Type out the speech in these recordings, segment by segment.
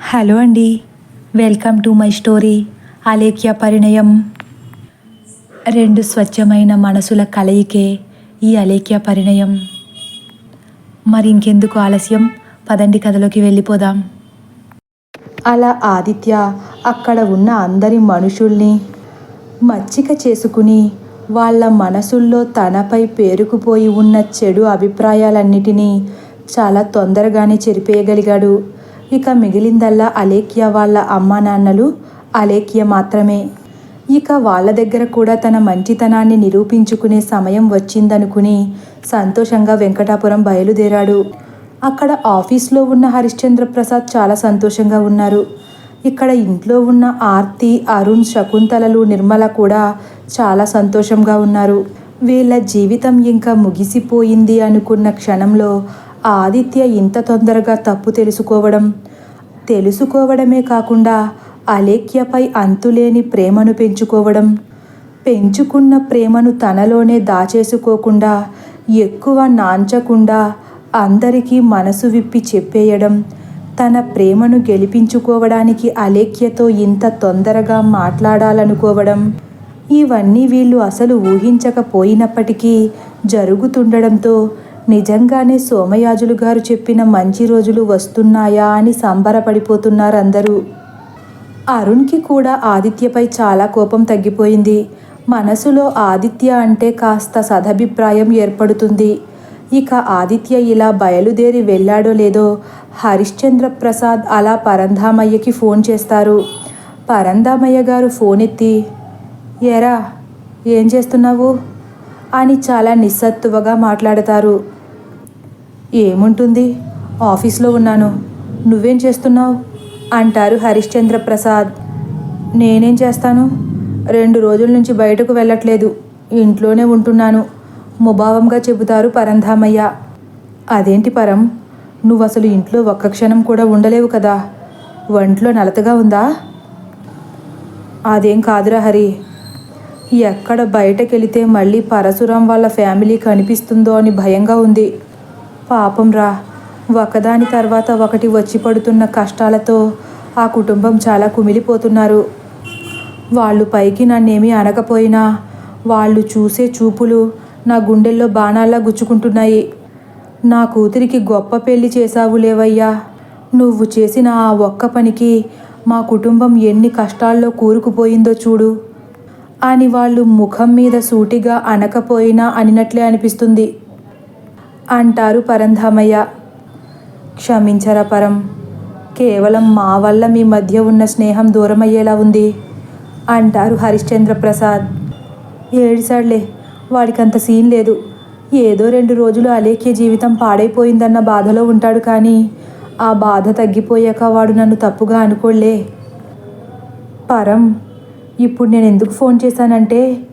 Hello అండి. Welcome to my story Alekhya Parinayam. రెండు స్వచ్ఛమైన మనసుల కలయికే ఈ అలేఖ్య పరిణయం. మరి ఇంకెందుకు ఆలస్యం? పదండి కథలోకి వెళ్ళిపోదాం. అలా ఆదిత్య అక్కడ ఉన్న అందరి మనుషుల్ని మచ్చిక చేసుకుని వాళ్ళ మనసుల్లో తనపై పేరుకుపోయి ఉన్న చెడు అభిప్రాయాలన్నిటినీ చాలా తొందరగానే చెరిపేయగలిగాడు. ఇక మిగిలిందల్లా అలేఖ్య వాళ్ళ అమ్మా నాన్నలు అలేఖ్య మాత్రమే. ఇక వాళ్ళ దగ్గర కూడా తన మంచితనాన్ని నిరూపించుకునే సమయం వచ్చిందనుకుని సంతోషంగా వెంకటాపురం బయలుదేరాడు. అక్కడ ఆఫీస్లో ఉన్న హరిశ్చంద్ర ప్రసాద్ చాలా సంతోషంగా ఉన్నారు. ఇక్కడ ఇంట్లో ఉన్న ఆర్తి అరుణ్ శకుంతలలు నిర్మల కూడా చాలా సంతోషంగా ఉన్నారు. వీళ్ళ జీవితం ఇంకా ముగిసిపోయింది అనుకున్న క్షణంలో ఆదిత్య ఇంత తొందరగా తప్పు తెలుసుకోవడం? తెలుసుకోవడమే కాకుండా అలేఖ్యపై అంతులేని ప్రేమను పెంచుకోవడం? పెంచుకున్న ప్రేమను తనలోనే దాచేసుకోకుండా ఎక్కువ నాంచకుండా అందరికీ మనసు విప్పి చెప్పేయడం తన ప్రేమను గెలిపించుకోవడానికి అలేఖ్యతో ఇంత తొందరగా మాట్లాడాలనుకోవడం ఇవన్నీ వీళ్ళు అసలు ఊహించకపోయినప్పటికీ జరుగుతుండడంతో నిజంగానే సోమయాజులు గారు చెప్పిన మంచి రోజులు వస్తున్నాయా అని సంబరపడిపోతున్నారు అందరూ అరుణ్కి కూడా ఆదిత్యపై చాలా కోపం తగ్గిపోయింది. మనసులో ఆదిత్య అంటే కాస్త సదభిప్రాయం ఏర్పడుతుంది. ఇక ఆదిత్య ఇలా బయలుదేరి వెళ్ళాడో లేదో హరిశ్చంద్ర ప్రసాద్ అలా పరంధామయ్యకి ఫోన్ చేస్తారు. పరంధామయ్య గారు ఫోన్ ఎత్తి ఎరా ఏం చేస్తున్నావు? అని చాలా నిస్సత్తువగా మాట్లాడతారు. ఏముంటుంది? ఆఫీస్లో ఉన్నాను. నువ్వేం చేస్తున్నావు? అంటారు హరిశ్చంద్ర ప్రసాద్ నేనేం చేస్తాను? రెండు రోజుల నుంచి బయటకు వెళ్ళట్లేదు. ఇంట్లోనే ఉంటున్నాను. ముభావంగా చెబుతారు పరంధామయ్య. అదేంటి పరం? నువ్వు అసలు ఇంట్లో ఒక్క క్షణం కూడా ఉండలేవు కదా. ఒంట్లో నలతగా ఉందా? అదేం కాదురా హరి. ఎక్కడ బయటకెళితే మళ్ళీ పరశురాం వాళ్ళ ఫ్యామిలీ కనిపిస్తుందో అని భయంగా ఉంది. పాపంరా ఒకదాని తర్వాత ఒకటి వచ్చి పడుతున్న కష్టాలతో ఆ కుటుంబం చాలా కుమిలిపోతున్నారు. వాళ్ళు పైకి నన్నేమీ అనకపోయినా వాళ్ళు చూసే చూపులు నా గుండెల్లో బాణాల్లా గుచ్చుకుంటున్నాయి. నా కూతురికి గొప్ప పెళ్ళి చేశావు లేవయ్యా. నువ్వు చేసిన ఆ ఒక్క పనికి మా కుటుంబం ఎన్ని కష్టాల్లో కూరుకుపోయిందో చూడు. అని వాళ్ళు ముఖం మీద సూటిగా అనకపోయినా అనినట్లే అనిపిస్తుంది. అంటారు పరంధామయ్య. క్షమించరా పరం. కేవలం మా వల్ల మీ మధ్య ఉన్న స్నేహం దూరమయ్యేలా ఉంది అంటారు హరిశ్చంద్ర ప్రసాద్ ఏడిసాడులే అంత సీన్ లేదు. ఏదో రెండు రోజులు అలేఖ్య జీవితం పాడైపోయిందన్న బాధలో ఉంటాడు కానీ ఆ బాధ తగ్గిపోయాక వాడు నన్ను తప్పుగా అనుకోలే పరం ఇప్పుడు నేను ఎందుకు ఫోన్ చేశానంటే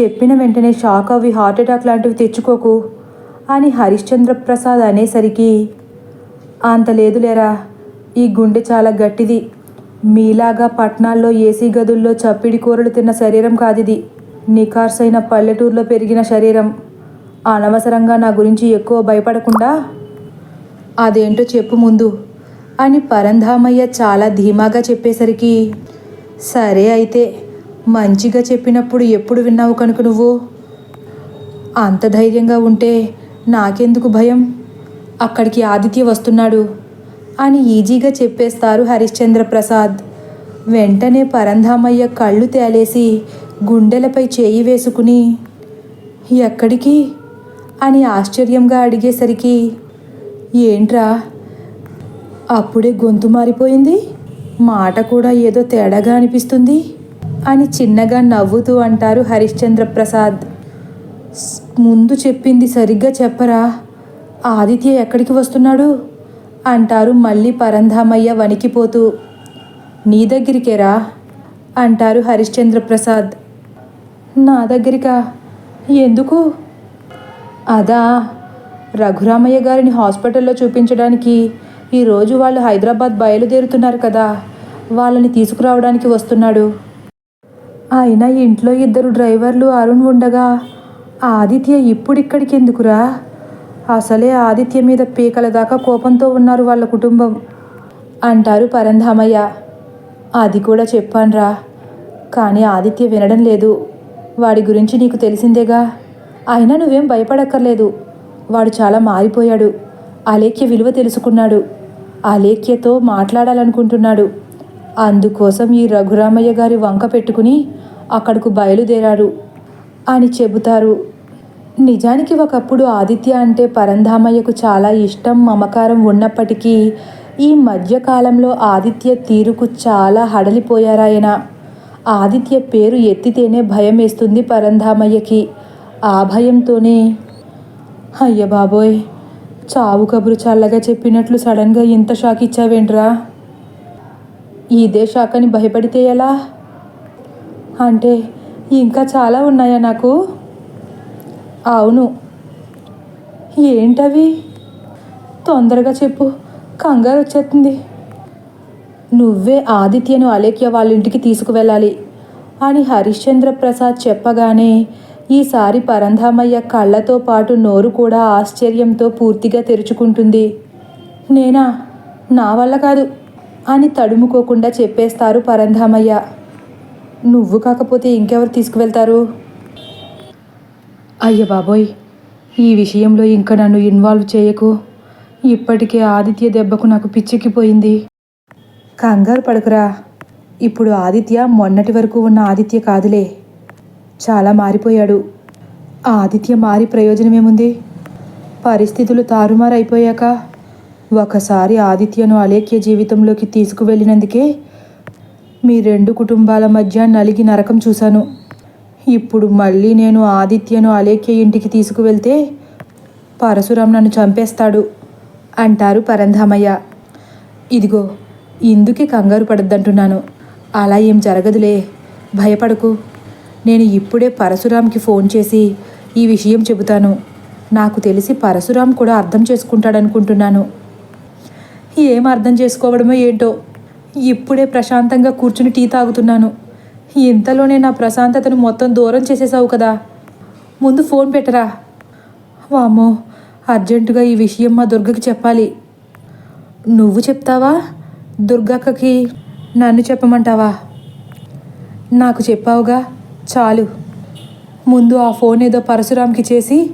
చెప్పిన వెంటనే షాక్ అవి హార్ట్ అటాక్ లాంటివి తెచ్చుకోకు. అని హరిశ్చంద్ర ప్రసాద్ అనేసరికి అంత లేదులేరా ఈ గుండె చాలా గట్టిది. మీలాగా పట్నాల్లో ఏసీ గదుల్లో చప్పిడి కూరలు తిన్న శరీరం కాదిది. నికార్సైన పల్లెటూరులో పెరిగిన శరీరం. అనవసరంగా నా గురించి ఎక్కువ భయపడకుండా అదేంటో చెప్పు ముందు అని పరంధామయ్య చాలా ధీమాగా చెప్పేసరికి సరే అయితే మంచిగా చెప్పినప్పుడు ఎప్పుడు విన్నావు కనుక నువ్వు? అంత ధైర్యంగా ఉంటే నాకెందుకు భయం? అక్కడికి ఆదిత్య వస్తున్నాడు. అని ఈజీగా చెప్పేస్తారు హరిశ్చంద్ర ప్రసాద్ వెంటనే పరంధామయ్య కళ్ళు తేలేసి గుండెలపై చేయి వేసుకుని ఎక్కడికి? అని ఆశ్చర్యంగా అడిగేసరికి ఏంట్రా? అప్పుడే గొంతు మారిపోయింది? మాట కూడా ఏదో తేడాగా అనిపిస్తుంది? అని చిన్నగా నవ్వుతూ అంటారు హరిశ్చంద్ర ప్రసాద్ ముందు చెప్పింది సరిగ్గా చెప్పరా? ఆదిత్య ఎక్కడికి వస్తున్నాడు? అంటారు మళ్ళీ పరంధామయ్య వణికిపోతూ. నీ దగ్గరికేరా? అంటారు హరిశ్చంద్ర ప్రసాద్ నా దగ్గరికా? ఎందుకు? అదా రఘురామయ్య గారిని హాస్పిటల్లో చూపించడానికి ఈరోజు వాళ్ళు హైదరాబాద్ బయలుదేరుతున్నారు కదా వాళ్ళని తీసుకురావడానికి వస్తున్నాడు. అయినా ఇంట్లో ఇద్దరు డ్రైవర్లు అరుణ్ ఉండగా ఆదిత్య ఇప్పుడిక్కడికి ఎందుకురా? అసలే ఆదిత్య మీద పీకల దాకా కోపంతో ఉన్నారు వాళ్ళ కుటుంబం అంటారు పరంధామయ్య. అది కూడా చెప్పాన్రా. కానీ ఆదిత్య వినడం లేదు. వాడి గురించి నీకు తెలిసిందేగా? అయినా నువ్వేం భయపడక్కర్లేదు. వాడు చాలా మారిపోయాడు. అలేఖ్య విలువ తెలుసుకున్నాడు. అలేఖ్యతో మాట్లాడాలనుకుంటున్నాడు. అందుకోసం ఈ రఘురామయ్య గారి వంక పెట్టుకుని అక్కడకు బయలుదేరాడు అని చెబుతారు. నిజానికి ఒకప్పుడు ఆదిత్య అంటే పరంధామయ్యకు చాలా ఇష్టం మమకారం ఉన్నప్పటికీ ఈ మధ్యకాలంలో ఆదిత్య తీరుకు చాలా హడలిపోయారాయన ఆదిత్య పేరు ఎత్తితేనే భయం వేస్తుంది పరంధామయ్యకి. ఆ భయంతోనే అయ్య బాబోయ్ చావు కబురు చల్లగా చెప్పినట్లు సడన్గా ఇంత షాక్ ఇచ్చావేంట్రా? ఇదే షాక్ అని భయపడితే ఎలా? అంటే ఇంకా చాలా ఉన్నాయా నాకు? అవును. ఏంటవి? తొందరగా చెప్పు. కంగారు వచ్చేస్తుంది నువ్వే ఆదిత్యను అలేఖ్య వాళ్ళ ఇంటికి తీసుకువెళ్ళాలి అని హరిశ్చంద్ర ప్రసాద్ చెప్పగానే ఈసారి పరంధామయ్య కళ్ళతో పాటు నోరు కూడా ఆశ్చర్యంతో పూర్తిగా తెరుచుకుంటుంది. నేనా? నా వల్ల కాదు అని తడుముకోకుండా చెప్పేస్తారు పరంధామయ్య. నువ్వు కాకపోతే ఇంకెవరు తీసుకువెళ్తారు? అయ్య బాబోయ్ ఈ విషయంలో ఇంకా నన్ను ఇన్వాల్వ్ చేయకు. ఇప్పటికే ఆదిత్య దెబ్బకు నాకు పిచ్చెక్కిపోయింది. కంగారు పడకురా. ఇప్పుడు ఆదిత్య మొన్నటి వరకు ఉన్న ఆదిత్య కాదులే. చాలా మారిపోయాడు. ఆదిత్య మారి ప్రయోజనమేముంది? పరిస్థితులు తారుమారైపోయాక ఒకసారి ఆదిత్యను అలేఖ్య జీవితంలోకి తీసుకువెళ్ళినందుకే మీ రెండు కుటుంబాల మధ్య నలిగి నరకం చూశాను. ఇప్పుడు మళ్ళీ నేను ఆదిత్యను అలేఖ్య ఇంటికి తీసుకువెళ్తే పరశురాం నన్ను చంపేస్తాడు అంటారు పరంధామయ్య. ఇదిగో ఇందుకే కంగారు పడద్దంటున్నాను. అలా ఏం జరగదులే. భయపడకు. నేను ఇప్పుడే పరశురాంకి ఫోన్ చేసి ఈ విషయం చెబుతాను. నాకు తెలిసి పరశురాం కూడా అర్థం చేసుకుంటాడనుకుంటున్నాను. ఏం అర్థం చేసుకోవడమో ఏంటో. ఇప్పుడే ప్రశాంతంగా కూర్చుని టీ తాగుతున్నాను. ఇంతలోనే నా ప్రశాంతతను మొత్తం దూరం చేసేసావు కదా. ముందు ఫోన్ పెట్టరా. వామ్మో అర్జెంటుగా ఈ విషయం మా దుర్గకి చెప్పాలి. నువ్వు చెప్తావా? దుర్గక్కకి నన్ను చెప్పమంటావా? నాకు చెప్పావుగా చాలు. ముందు ఆ ఫోన్ ఏదో పరశురామ్కి చేసి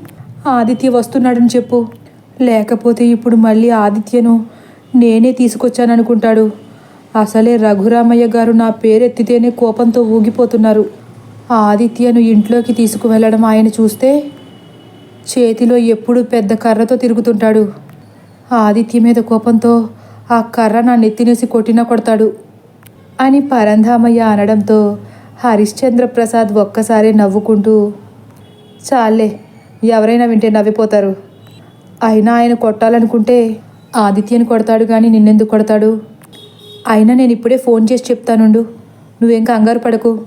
ఆదిత్య వస్తున్నాడని చెప్పు. లేకపోతే ఇప్పుడు మళ్ళీ ఆదిత్యను నేనే తీసుకొచ్చాననుకుంటాడు. అసలే రఘురామయ్య గారు నా పేరెత్తితేనే కోపంతో ఊగిపోతున్నారు. ఆ ఆదిత్యను ఇంట్లోకి తీసుకువెళ్ళడం ఆయన చూస్తే చేతిలో ఎప్పుడూ పెద్ద కర్రతో తిరుగుతుంటాడు. ఆదిత్య మీద కోపంతో ఆ కర్ర నా నెత్తినేసి కొట్టినా కొడతాడు అని పరంధామయ్య అనడంతో హరిశ్చంద్ర ప్రసాద్ ఒక్కసారి నవ్వుకుంటూ చాలే ఎవరైనా వింటే నవ్విపోతారు. అయినా ఆయన కొట్టాలనుకుంటే ఆదిత్యని కొడతాడు కానీ నిన్నెందుకు కొడతాడు? అయినా నేను ఇప్పుడే ఫోన్ చేసి చెప్తానుండు. నువ్వేం కంగారు పడకు.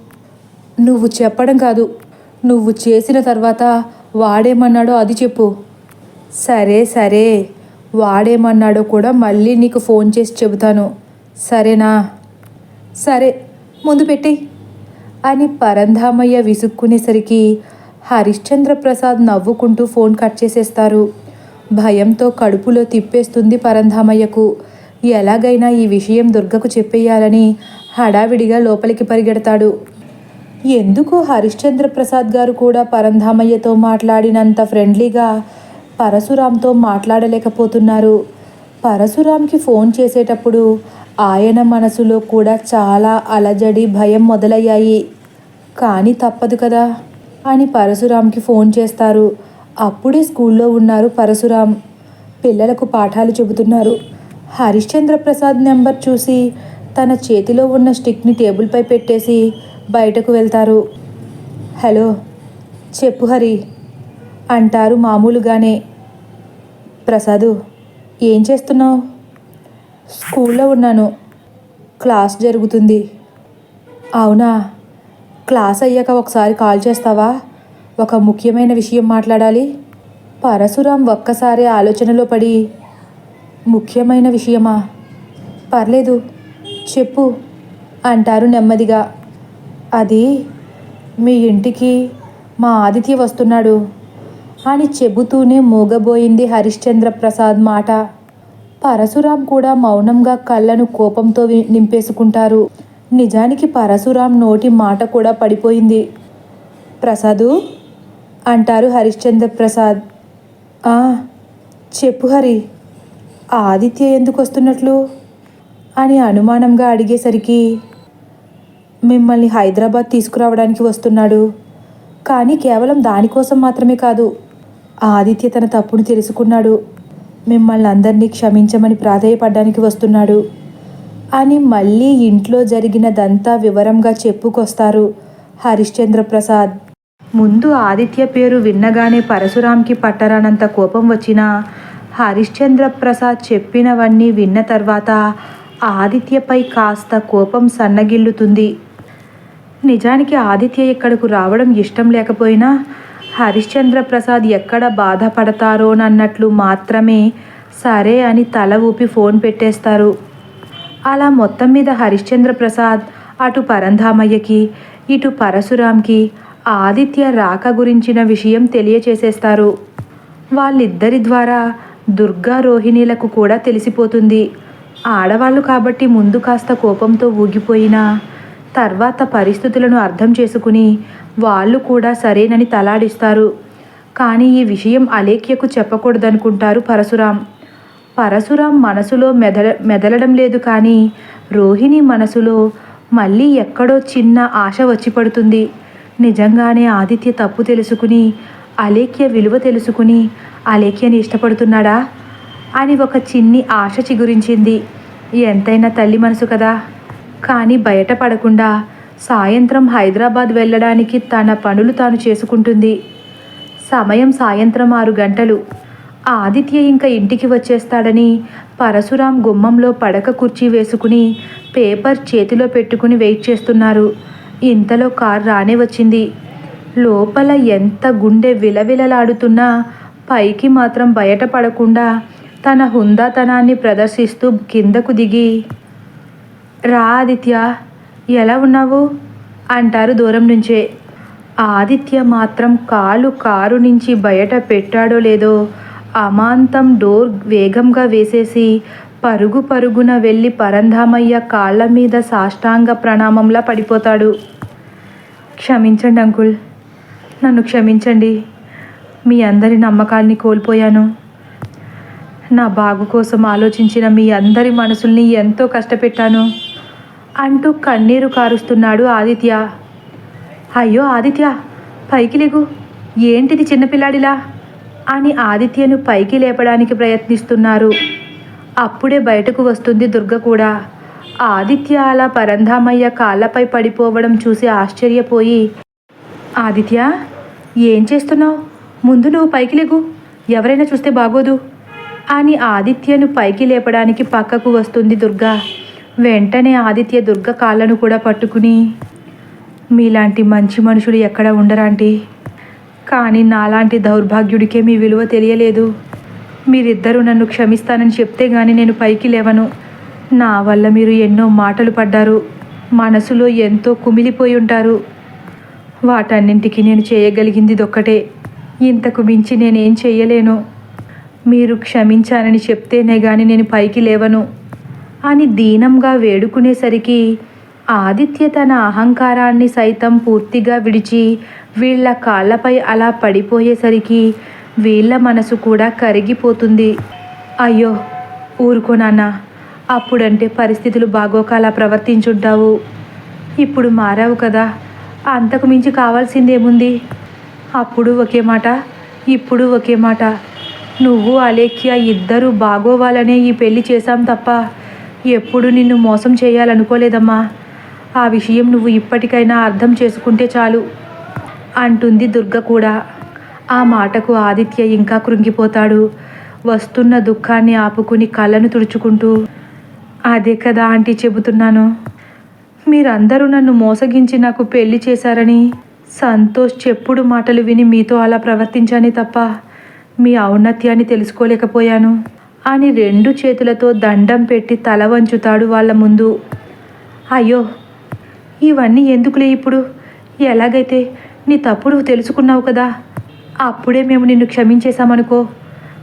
నువ్వు చెప్పడం కాదు. నువ్వు చేసిన తర్వాత వాడేమన్నాడో అది చెప్పు. సరే సరే. వాడేమన్నాడో కూడా మళ్ళీ నీకు ఫోన్ చేసి చెబుతాను. సరేనా? సరే ముందు పెట్టి అని పరంధామయ్య విసుక్కునేసరికి హరిశ్చంద్ర ప్రసాద్ నవ్వుకుంటూ ఫోన్ కట్ చేసేస్తారు. భయంతో కడుపులో తిప్పేస్తుంది పరంధామయ్యకు. ఎలాగైనా ఈ విషయం దుర్గకు చెప్పేయాలని హడావిడిగా లోపలికి పరిగెడతాడు. ఎందుకు హరిశ్చంద్ర ప్రసాద్ గారు కూడా పరంధామయ్యతో మాట్లాడినంత ఫ్రెండ్లీగా పరశురాంతో మాట్లాడలేకపోతున్నారు. పరశురాంకి ఫోన్ చేసేటప్పుడు ఆయన మనసులో కూడా చాలా అలజడి భయం మొదలయ్యాయి. కానీ తప్పదు కదా అని పరశురాంకి ఫోన్ చేస్తారు. అప్పుడే స్కూల్లో ఉన్నారు పరశురాం పిల్లలకు పాఠాలు చెబుతున్నారు. హరిశ్చంద్ర ప్రసాద్ నెంబర్ చూసి తన చేతిలో ఉన్న స్టిక్ని టేబుల్పై పెట్టేసి బయటకు వెళ్తారు. హలో చెప్పు హరి అంటారు మామూలుగానే. ప్రసాదు ఏం చేస్తున్నావు? స్కూల్లో ఉన్నాను. క్లాస్ జరుగుతుంది. అవునా? క్లాస్ అయ్యాక ఒకసారి కాల్ చేస్తావా? ఒక ముఖ్యమైన విషయం మాట్లాడాలి. పరశురాం ఒక్కసారి ఆలోచనలో పడి ముఖ్యమైన విషయమా? పర్లేదు చెప్పు అంటారు నెమ్మదిగా. అది మీ ఇంటికి మా ఆదిత్య వస్తున్నాడు అని చెబుతూనే మూగబోయింది హరిశ్చంద్ర ప్రసాద్ మాట. పరశురాం కూడా మౌనంగా కళ్ళను కోపంతో నింపేసుకుంటారు. నిజానికి పరశురాం నోటి మాట కూడా పడిపోయింది. ప్రసాదు అంటారు హరిశ్చంద్ర ప్రసాద్ చెప్పు హరి. ఆదిత్య ఎందుకు వస్తున్నట్లు అని అనుమానంగా అడిగేసరికి మిమ్మల్ని హైదరాబాద్ తీసుకురావడానికి వస్తున్నాడు. కానీ కేవలం దానికోసం మాత్రమే కాదు ఆదిత్య తన తప్పును తెలుసుకున్నాడు. మిమ్మల్ని అందరినీ క్షమించమని ప్రాధేయపడడానికి వస్తున్నాడు. అని మళ్ళీ ఇంట్లో జరిగినదంతా వివరంగా చెప్పుకొస్తారు హరిశ్చంద్ర ప్రసాద్ ముందు ఆదిత్య పేరు విన్నగానే పరశురాంకి పట్టరానంత కోపం వచ్చినా హరిశ్చంద్ర ప్రసాద్ చెప్పినవన్నీ విన్న తర్వాత ఆదిత్యపై కాస్త కోపం సన్నగిల్లుతుంది. నిజానికి ఆదిత్య ఇక్కడకు రావడం ఇష్టం లేకపోయినా హరిశ్చంద్ర ప్రసాద్ ఎక్కడ బాధపడతారోనన్నట్లు మాత్రమే సరే అని తల ఊపి ఫోన్ పెట్టేస్తారు. అలా మొత్తం మీద హరిశ్చంద్ర ప్రసాద్ అటు పరంధామయ్యకి ఇటు పరశురాంకి ఆదిత్య రాక గురించిన విషయం తెలియచేసేస్తారు. వాళ్ళిద్దరి ద్వారా దుర్గా రోహిణీలకు కూడా తెలిసిపోతుంది. ఆడవాళ్ళు కాబట్టి ముందు కాస్త కోపంతో ఊగిపోయినా తర్వాత పరిస్థితులను అర్థం చేసుకుని వాళ్ళు కూడా సరేనని తలాడిస్తారు. కానీ ఈ విషయం అలేఖ్యకు చెప్పకూడదనుకుంటారు పరశురాం. పరశురాం మనసులో మెదల మెదలడం లేదు కానీ రోహిణి మనసులో మళ్ళీ ఎక్కడో చిన్న ఆశ వచ్చి పడుతుంది. నిజంగానే ఆదిత్య తప్పు తెలుసుకుని అలేఖ్య విలువ తెలుసుకుని అలేఖ్యని ఇష్టపడుతున్నాడా? అని ఒక చిన్ని ఆశ చిగురించింది. ఎంతైనా తల్లి మనసు కదా. కానీ బయటపడకుండా సాయంత్రం హైదరాబాద్ వెళ్ళడానికి తన పనులు తాను చేసుకుంటుంది. సమయం సాయంత్రం ఆరు గంటలు. ఆదిత్య ఇంకా ఇంటికి వచ్చేస్తాడని పరశురాం గుమ్మంలో పడక కుర్చీ వేసుకుని పేపర్ చేతిలో పెట్టుకుని వెయిట్ చేస్తున్నారు. ఇంతలో కార్ రానే వచ్చింది. లోపల ఎంత గుండె విలవిలలాడుతున్నా పైకి మాత్రం బయటపడకుండా తన హుందాతనాన్ని ప్రదర్శిస్తూ కిందకు దిగి రా ఆదిత్య ఎలా ఉన్నావు? అంటారు దూరం నుంచే. ఆదిత్య మాత్రం కాలు కారు నుంచి బయట పెట్టాడో లేదో అమాంతం డోర్ వేగంగా వేసేసి పరుగు పరుగున వెళ్ళి పరంధామయ్య కాళ్ళ మీద సాష్టాంగ ప్రణామంలా పడిపోతాడు. క్షమించండి అంకుల్ నన్ను క్షమించండి. మీ అందరి నమ్మకాల్ని కోల్పోయాను. నా బాగు కోసం ఆలోచించిన మీ అందరి మనసుల్ని ఎంతో కష్టపెట్టాను. అంటూ కన్నీరు కారుస్తున్నాడు ఆదిత్య. అయ్యో ఆదిత్య పైకి లేగు. ఏంటిది చిన్నపిల్లాడిలా? అని ఆదిత్యను పైకి లేపడానికి ప్రయత్నిస్తున్నారు. అప్పుడే బయటకు వస్తుంది దుర్గ కూడా. ఆదిత్య అలా పరంధామయ్య కాళ్ళపై పడిపోవడం చూసి ఆశ్చర్యపోయి ఆదిత్య ఏం చేస్తున్నావు? ముందు నువ్వు పైకి లేగు. ఎవరైనా చూస్తే బాగోదు. అని ఆదిత్యను పైకి లేపడానికి పక్కకు వస్తుంది దుర్గ. వెంటనే ఆదిత్య దుర్గ కాళ్ళను కూడా పట్టుకుని మీలాంటి మంచి మనుషులు ఎక్కడ ఉండరాంటి? కానీ నాలాంటి దౌర్భాగ్యుడికే మీ విలువ తెలియలేదు. మీరిద్దరూ నన్ను క్షమిస్తానని చెప్తే గాని నేను పైకి లేవను. నా వల్ల మీరు ఎన్నో మాటలు పడ్డారు. మనసులో ఎంతో కుమిలిపోయి ఉంటారు. వాటన్నింటికి నేను చేయగలిగింది ఒక్కటే ఇంతకు మించి నేనేం చేయలేను. మీరు క్షమించానని చెప్తేనే గాని నేను పైకి లేవను. అని దీనంగా వేడుకునేసరికి ఆదిత్య తన అహంకారాన్ని సైతం పూర్తిగా విడిచి వీళ్ళ కాళ్ళపై అలా పడిపోయేసరికి వీళ్ళ మనసు కూడా కరిగిపోతుంది. అయ్యో ఊరుకో నాన్న అప్పుడంటే పరిస్థితులు బాగోక అలా ప్రవర్తించుంటావు. ఇప్పుడు మారావు కదా అంతకు మించి కావాల్సిందేముంది? అప్పుడు ఒకే మాట ఇప్పుడు ఒకే మాట. నువ్వు అలేఖ్య ఇద్దరూ బాగోవాలనే ఈ పెళ్ళి చేశాం తప్ప ఎప్పుడు నిన్ను మోసం చేయాలనుకోలేదమ్మా. ఆ విషయం నువ్వు ఇప్పటికైనా అర్థం చేసుకుంటే చాలు అంటుంది దుర్గ కూడా. ఆ మాటకు ఆదిత్య ఇంకా కృంగిపోతాడు. వస్తున్న దుఃఖాన్ని ఆపుకుని కళ్ళను తుడుచుకుంటూ అదే కదా ఆంటీ చెబుతున్నాను. మీరందరూ నన్ను మోసగించి నాకు పెళ్ళి చేశారని సంతోష్ చెప్పుడు మాటలు విని మీతో అలా ప్రవర్తించానే తప్ప మీ ఔన్నత్యాన్ని తెలుసుకోలేకపోయాను. అని రెండు చేతులతో దండం పెట్టి తల వంచుతాడు వాళ్ళ ముందు. అయ్యో ఇవన్నీ ఎందుకులే ఇప్పుడు? ఎలాగైతే నీ తప్పుడు తెలుసుకున్నావు కదా అప్పుడే మేము నిన్ను క్షమించేశామనుకో.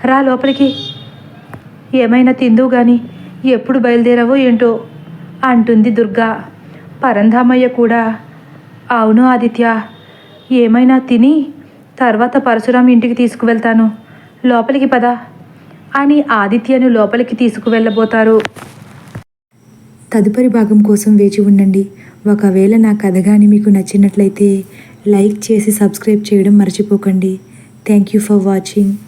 రా లోపలికి. ఏమైనా తిందువు కానీ ఎప్పుడు బయలుదేరావో ఏంటో అంటుంది దుర్గా. పరంధామయ్య కూడా అవును ఆదిత్య ఏమైనా తిని తర్వాత పరశురాం ఇంటికి తీసుకువెళ్తాను. లోపలికి పద. అని ఆదిత్యను లోపలికి తీసుకువెళ్ళబోతారు. తదుపరి భాగం కోసం వేచి ఉండండి. ఒకవేళ నా కథ కానీ మీకు నచ్చినట్లయితే లైక్ చేసి సబ్స్క్రైబ్ చేయడం మర్చిపోకండి. Thank you for watching.